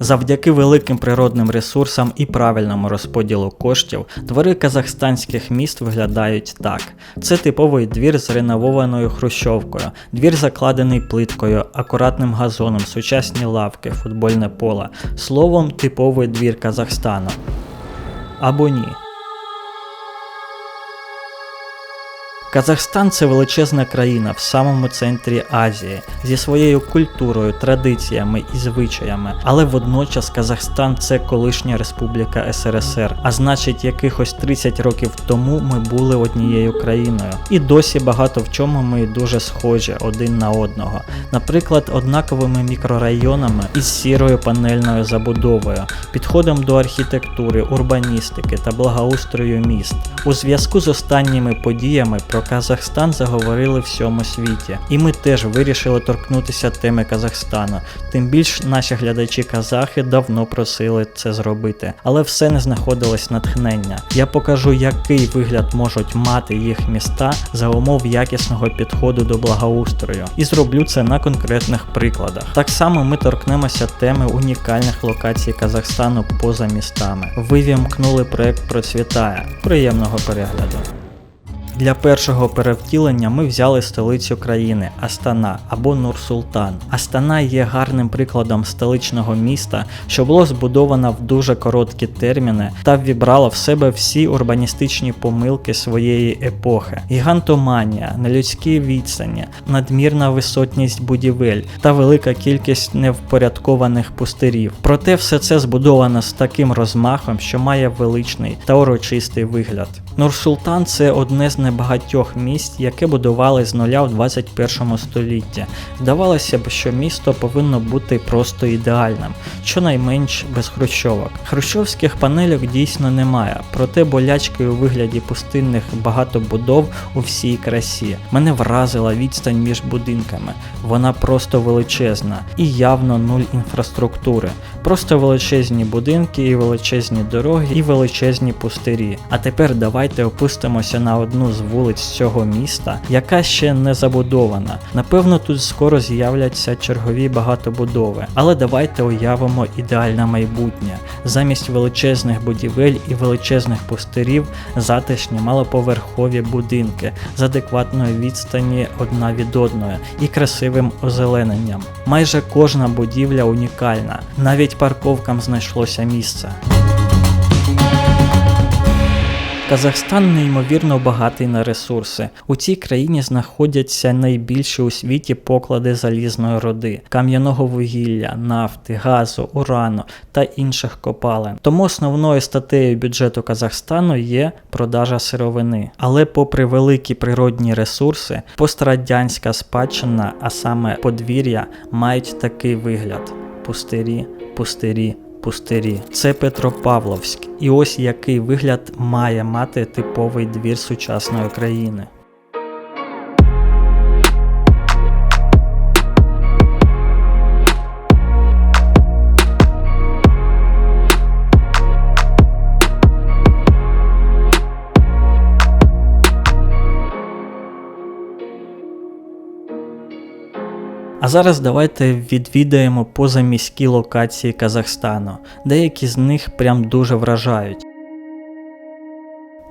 Завдяки великим природним ресурсам і правильному розподілу коштів, двори казахстанських міст виглядають так: це типовий двір з реновованою хрущовкою, двір закладений плиткою, акуратним газоном, сучасні лавки, футбольне поле. Словом, типовий двір Казахстану. Або ні. Казахстан це величезна країна в самому центрі Азії зі своєю культурою, традиціями і звичаями, але водночас Казахстан це колишня республіка СРСР. А значить, якихось 30 років тому ми були однією країною. І досі багато в чому ми дуже схожі один на одного. Наприклад, однаковими мікрорайонами із сірою панельною забудовою, підходом до архітектури, урбаністики та благоустрою міст. У зв'язку з останніми подіями про Казахстан заговорили всьому світі, і ми теж вирішили торкнутися теми Казахстану. Тим більш наші глядачі казахи давно просили це зробити, але все не знаходилось натхнення. Я покажу, який вигляд можуть мати їх міста за умов якісного підходу до благоустрою, і зроблю це на конкретних прикладах. Так само ми торкнемося теми унікальних локацій Казахстану поза містами. Ви вімкнули проект Процвітає. Приємного перегляду. Для першого перевтілення ми взяли столицю країни Астана або Нур-Султан. Астана є гарним прикладом столичного міста, що було збудовано в дуже короткі терміни та ввібрало в себе всі урбаністичні помилки своєї епохи: гігантоманія, нелюдські відстані, надмірна висотність будівель та велика кількість невпорядкованих пустирів. Проте все це збудовано з таким розмахом, що має величний та урочистий вигляд. Нур-Султан це одне з небагатьох міст, яке будували з нуля в 21 столітті. Здавалося б, що місто повинно бути просто ідеальним, щонайменш без хрущовок. Хрущовських панельок дійсно немає, проте болячки у вигляді пустинних багатобудов у всій красі. Мене вразила відстань між будинками. Вона просто величезна і явно нуль інфраструктури. Просто величезні будинки і величезні дороги, і величезні пустирі. А тепер давайте опустимося на одну з вулиць цього міста, яка ще не забудована. Напевно, тут скоро з'являться чергові багатобудови, але давайте уявимо ідеальне майбутнє. Замість величезних будівель і величезних пустирів затишні малоповерхові будинки з адекватною відстані одна від одної і красивим озелененням. Майже кожна будівля унікальна, навіть парковкам знайшлося місце. Казахстан неймовірно багатий на ресурси. У цій країні знаходяться найбільші у світі поклади залізної руди, кам'яного вугілля, нафти, газу, урану та інших копалин. Тому основною статтею бюджету Казахстану є продажа сировини. Але, попри великі природні ресурси, пострадянська спадщина, а саме подвір'я, мають такий вигляд: пустирі, пустирі пустирі. Це Петропавловськ. І ось який вигляд має мати типовий двір сучасної країни. А зараз давайте відвідаємо позаміські локації Казахстану. Деякі з них прям дуже вражають.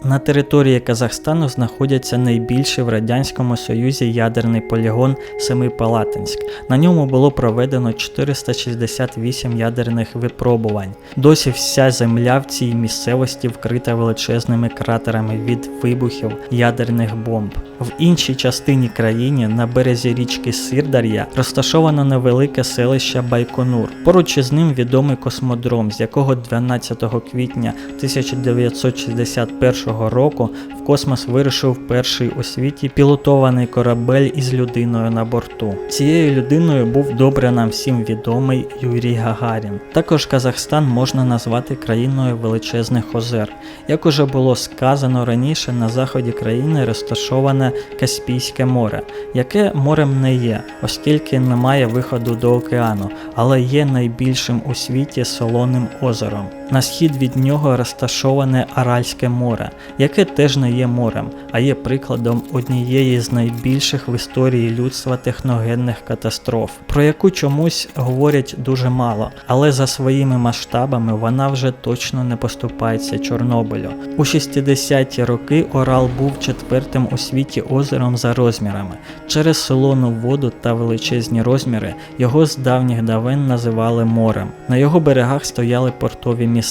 На території Казахстану знаходяться найбільший в Радянському Союзі ядерний полігон Семипалатинськ. На ньому було проведено 468 ядерних випробувань. Досі вся земля в цій місцевості вкрита величезними кратерами від вибухів ядерних бомб. В іншій частині країни на березі річки Сирдар'я розташовано невелике селище Байконур. Поруч із ним відомий космодром, з якого 12 квітня 1961 року в космос вирушив перший у світі пілотований корабель із людиною на борту. Цією людиною був добре нам всім відомий Юрій Гагарін. Також Казахстан можна назвати країною величезних озер. Як уже було сказано раніше, на заході країни розташоване Каспійське море, яке морем не є, оскільки немає виходу до океану, але є найбільшим у світі солоним озером. На схід від нього розташоване Аральське море, яке теж не є морем, а є прикладом однієї з найбільших в історії людства техногенних катастроф, про яку чомусь говорять дуже мало, але за своїми масштабами вона вже точно не поступається Чорнобилю. У 60-ті роки Орал був четвертим у світі озером за розмірами. Через солону воду та величезні розміри його з давніх давен називали морем. На його берегах стояли портові міста,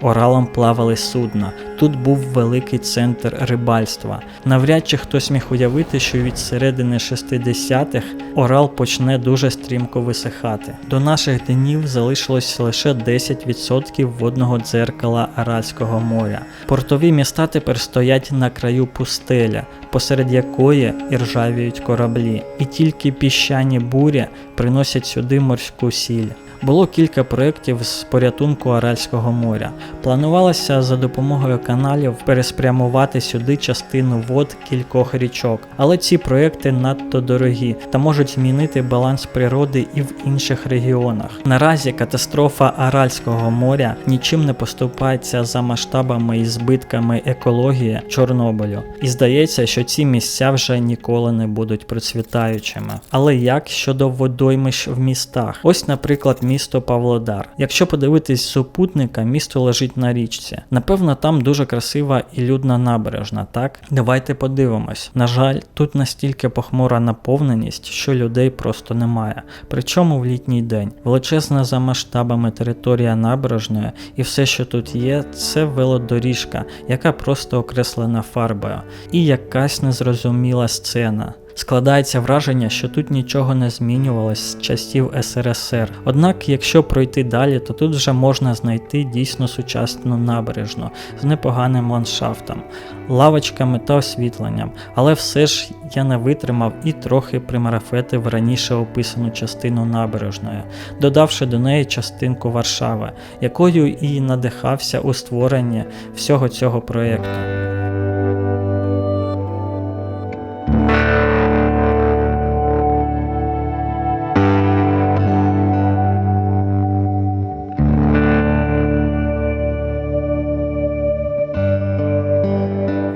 Оралом плавали судна. Тут був великий центр рибальства. Навряд чи хтось міг уявити, що від середини 60-х Орал почне дуже стрімко висихати. До наших днів залишилось лише 10% водного дзеркала Аральського моря. Портові міста тепер стоять на краю пустеля, посеред якої іржавіють кораблі, і тільки піщані бурі приносять сюди морську сіль. Було кілька проєктів з порятунку Аральського моря. Планувалося за допомогою каналів переспрямувати сюди частину вод кількох річок, але ці проєкти надто дорогі та можуть змінити баланс природи і в інших регіонах. Наразі катастрофа Аральського моря нічим не поступається за масштабами і збитками екології Чорнобилю. І здається, що ці місця вже ніколи не будуть процвітаючими. Але як щодо водоймищ в містах? Ось, наприклад, місто Павлодар. Якщо подивитись супутника, місто лежить на річці. Напевно, там дуже красива і людна набережна, так? Давайте подивимось. На жаль, тут настільки похмура наповненість, що людей просто немає. Причому в літній день. Величезна за масштабами територія набережної, і все, що тут є, це велодоріжка, яка просто окреслена фарбою, і якась незрозуміла сцена. Складається враження, що тут нічого не змінювалось з часів СРСР. Однак, якщо пройти далі, то тут вже можна знайти дійсно сучасну набережну з непоганим ландшафтом, лавочками та освітленням. Але все ж я не витримав і трохи примарафетив раніше описану частину набережної, додавши до неї частинку Варшави, якою і надихався у створенні всього цього проєкту.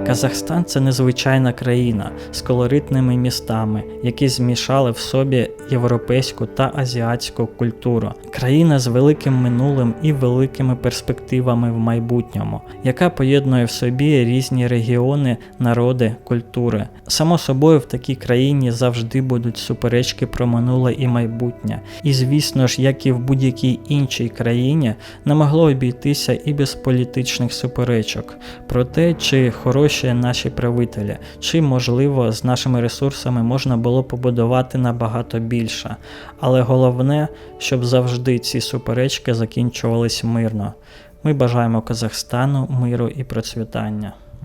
Казахстан це незвичайна країна з колоритними містами, які змішали в собі європейську та азіатську культуру. Країна з великим минулим і великими перспективами в майбутньому, яка поєднує в собі різні регіони, народи, культури. Само собою, в такій країні завжди будуть суперечки про минуле і майбутнє. І звісно ж, як і в будь-якій іншій країні, не могло обійтися і без політичних суперечок про те, чи хороші наші правителі, чи можливо з нашими ресурсами можна було побудувати набагато більше. Але головне, щоб завжди ці суперечки закінчувались мирно. Ми бажаємо Казахстану миру і процвітання.